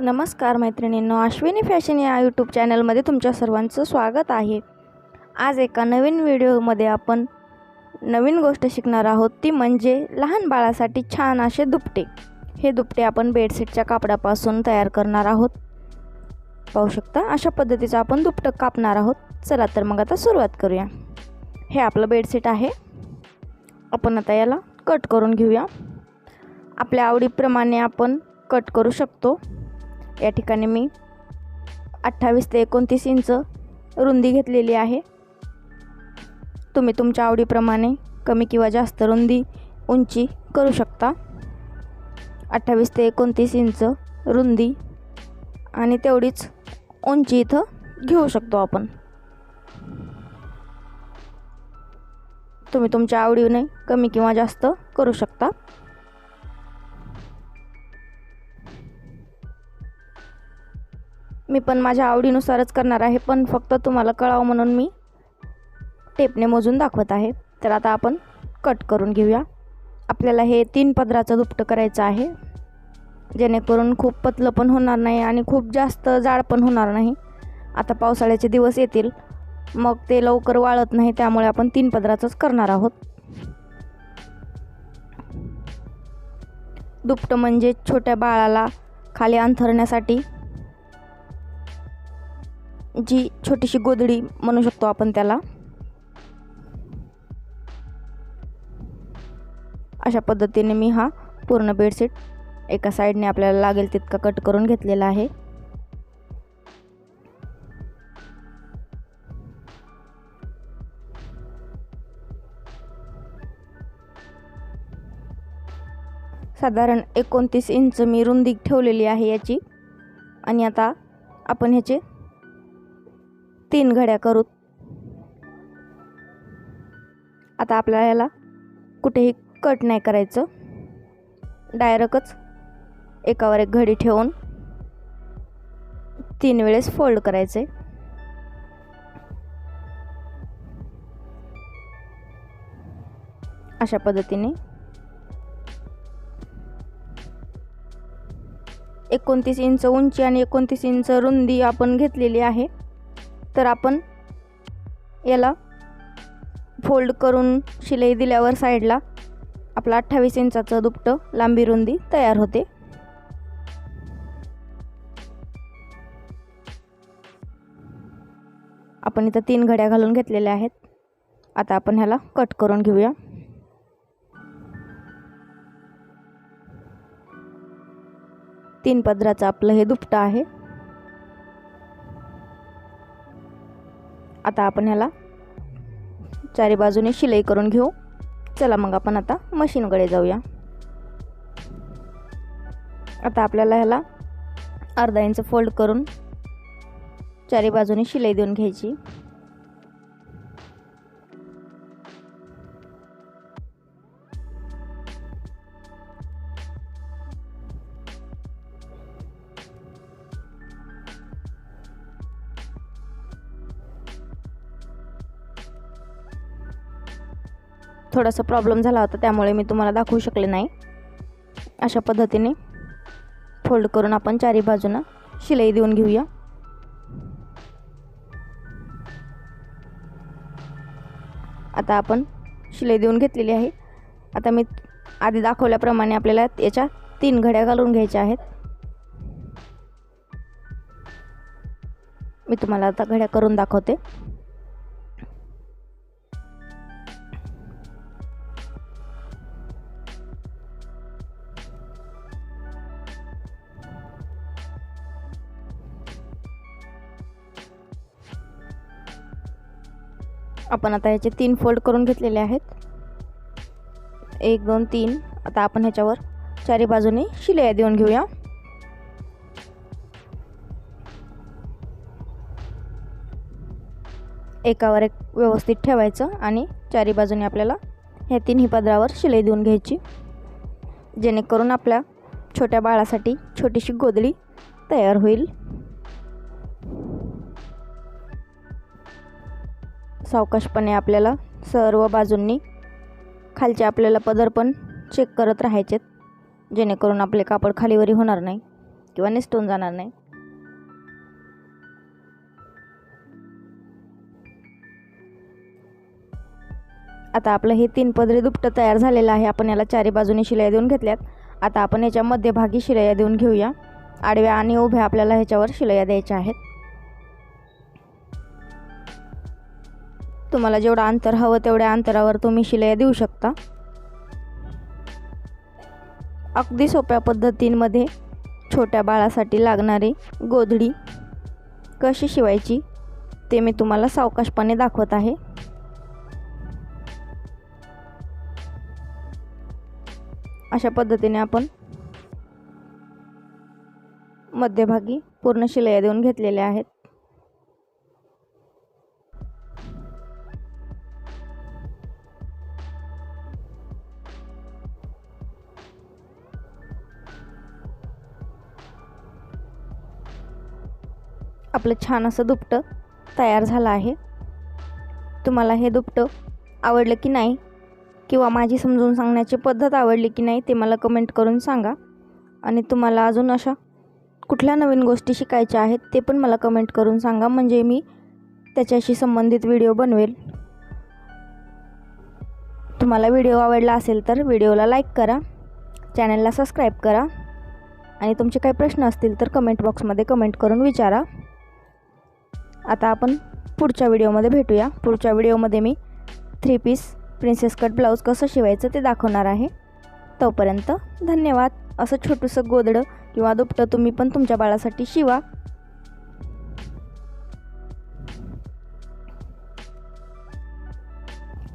नमस्कार मैत्रिणींनो अश्विनी फॅशन या यूट्यूब चॅनलमध्ये तुमच्या सर्वांचं स्वागत आहे. आज एका नवीन व्हिडिओमध्ये आपण नवीन गोष्ट शिकणार आहोत ती म्हणजे लहान बाळासाठी छान असे दुपटे. हे दुपटे आपण बेडशीटच्या कापडापासून तयार करणार आहोत. पाहू शकता अशा पद्धतीचं आपण दुपटं कापणार आहोत. चला तर मग आता सुरुवात करूया. हे आपलं बेडशीट आहे. आपण आता याला कट करून घेऊया. आपल्या आवडीप्रमाणे आपण कट करू शकतो. या ठिकाणी मी अठ्ठावीस ते एकोणतीस इंच रुंदी घेतलेली आहे. तुम्ही तुमच्या आवडीप्रमाणे कमी किंवा जास्त रुंदी उंची करू शकता. अठ्ठावीस ते एकोणतीस इंच रुंदी आणि तेवढीच उंची इथं घेऊ शकतो आपण. तुम्ही तुमच्या आवडीने कमी किंवा जास्त करू शकता. मी पण माझ्या आवडीनुसारच करणार आहे पण फक्त तुम्हाला कळावं म्हणून मी टेपने मोजून दाखवत आहे. तर आता आपण कट करून घेऊया. आपल्याला हे तीन पदराचं दुपटं करायचं आहे जेणेकरून खूप पतलं पण होणार नाही आणि खूप जास्त जाड पण होणार नाही. आता पावसाळ्याचे दिवस येतील. मग ते लवकर वाळत नाही त्यामुळे आपण तीन पदराचंच करणार आहोत. दुपटं म्हणजे छोट्या बाळाला खाली अंथरण्यासाठी जी छोटीशी गोधडी म्हणू शकतो आपण त्याला. अशा पद्धतीने मी हा पूर्ण बेडशीट एका साईडने आपल्याला लागेल तितका कट करून घेतलेला आहे. साधारण एकोणतीस इंच मी रुंदी ठेवलेली आहे याची. आणि आता आपण ह्याचे तीन घड्या करू. आता आपल्याला याला कुठेही कट नाही करायचं. डायरेक्टच एकावर एक घडी ठेवून तीन वेळेस फोल्ड करायचे. अशा पद्धतीने. एकोणतीस इंच उंची आणि एकोणतीस इंच रुंदी आपण घेतलेली आहे. तर आपण याला फोल्ड करून शिलाई दिल्यावर साईडला आपला अठ्ठावीस इंचाचं दुपटं लांबी रुंदी तयार होते. आपण इथं तीन घड्या घालून घेतलेल्या आहेत. आता आपण ह्याला कट करून घेऊया. तीन पदराचं आपलं हे दुपटं आहे. आता आपण ह्याला चारी बाजूने शिलाई करून घेऊ. चला मग आपण आता मशीनकडे जाऊया. आता आपल्याला ह्याला अर्धा इंच फोल्ड करून चारी बाजूने शिलाई देऊन घ्यायची. थोडासा प्रॉब्लेम झाला होता त्यामुळे मी तुम्हाला दाखवू शकले नाही. अशा पद्धतीने फोल्ड करून आपण चारी बाजूनं शिलाई देऊन घेऊया. आता आपण शिलाई देऊन घेतलेली आहे. आता मी आधी दाखवल्याप्रमाणे आपल्याला याच्या तीन घड्या घालून घ्यायच्या आहेत. मी तुम्हाला आता घड्या करून दाखवते. आपण आता ह्याचे तीन फोल्ड करून घेतलेले आहेत. एक दोन तीन. आता आपण ह्याच्यावर चारी बाजूने शिलाई देऊन घेऊया. एकावर एक व्यवस्थित ठेवायचं आणि चारी बाजूने आपल्याला ह्या तिन्ही पदरावर शिलाई देऊन घ्यायची. जेणेकरून आपल्या छोट्या बाळासाठी छोटीशी गोदडी तयार होईल. सावकाशपणे आपल्याला सर्व बाजूंनी खालचे आपल्याला पदर पण चेक करत राहायचेत. जेणेकरून आपले कापड खालीवरी होणार नाही किंवा निसटून जाणार नाही. आता आपलं हे तीन पदरी दुपटं तयार झालेलं आहे. आपण याला चारी बाजूने शिलाई देऊन घेतल्यात. आता आपण याच्या मध्यभागी शिलाया देऊन घेऊया. आडव्या आणि उभ्या आपल्याला ह्याच्यावर शिलाया द्यायच्या आहेत. तुम्हाला जेवढं अंतर हवं तेवढ्या अंतरावर तुम्ही शिलाई देऊ शकता. अगदी सोप्या पद्धतींमध्ये छोट्या बाळासाठी लागणारी गोधडी कशी शिवायची ते मी तुम्हाला सावकाशपणे दाखवत आहे. अशा पद्धतीने आपण मध्यभागी पूर्ण शिलाया देऊन घेतलेल्या आहेत. आपलं छान असं दुपटं तयार झालं आहे. तुम्हाला हे दुपटं आवडलं की नाही किंवा माझी समजून सांगण्याची पद्धत आवडली की नाही ते मला कमेंट करून सांगा. आणि तुम्हाला अजून अशा कुठल्या नवीन गोष्टी शिकायच्या आहेत ते पण मला कमेंट करून सांगा. म्हणजे मी त्याच्याशी संबंधित व्हिडिओ बनवेल. तुम्हाला व्हिडिओ आवडला असेल तर व्हिडिओला लाईक करा. चॅनलला सबस्क्राईब करा. आणि तुमचे काही प्रश्न असतील तर कमेंट बॉक्समध्ये कमेंट करून विचारा. आता आपण पुढच्या व्हिडिओमध्ये भेटूया. पुढच्या व्हिडिओमध्ये मी three piece princess cut blouse कसं शिवायचं ते दाखवणार आहे. तोपर्यंत धन्यवाद. असं छोटंसं गोदडं किंवा दुपटं तुम्ही पण तुमच्या बाळासाठी शिवा.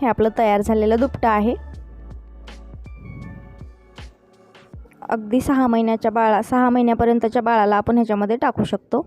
हे आपलं तयार झालेलं दुपटं आहे. अगदी सहा महिन्याच्या बाळा सहा महिन्यापर्यंतच्या बाळाला आपण ह्याच्यामध्ये टाकू शकतो.